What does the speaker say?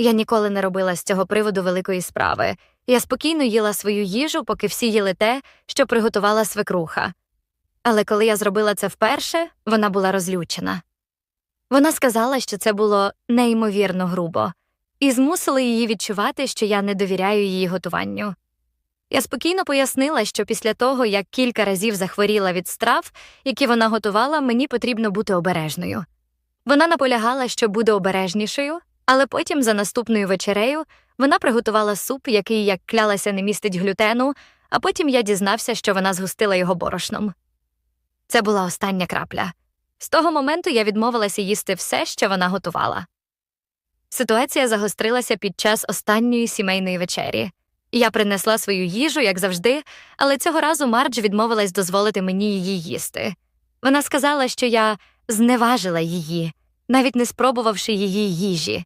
Я ніколи не робила з цього приводу великої справи. Я спокійно їла свою їжу, поки всі їли те, що приготувала свекруха. Але коли я зробила це вперше, вона була розлючена. Вона сказала, що це було неймовірно грубо, і змусила її відчувати, що я не довіряю її готуванню. Я спокійно пояснила, що після того, як кілька разів захворіла від страв, які вона готувала, мені потрібно бути обережною. Вона наполягала, що буде обережнішою, але потім, за наступною вечерею, вона приготувала суп, який, як клялася, не містить глютену, а потім я дізнався, що вона згустила його борошном. Це була остання крапля. З того моменту я відмовилася їсти все, що вона готувала. Ситуація загострилася під час останньої сімейної вечері. Я принесла свою їжу, як завжди, але цього разу Мардж відмовилась дозволити мені її їсти. Вона сказала, що я зневажила її, навіть не спробувавши її їжі.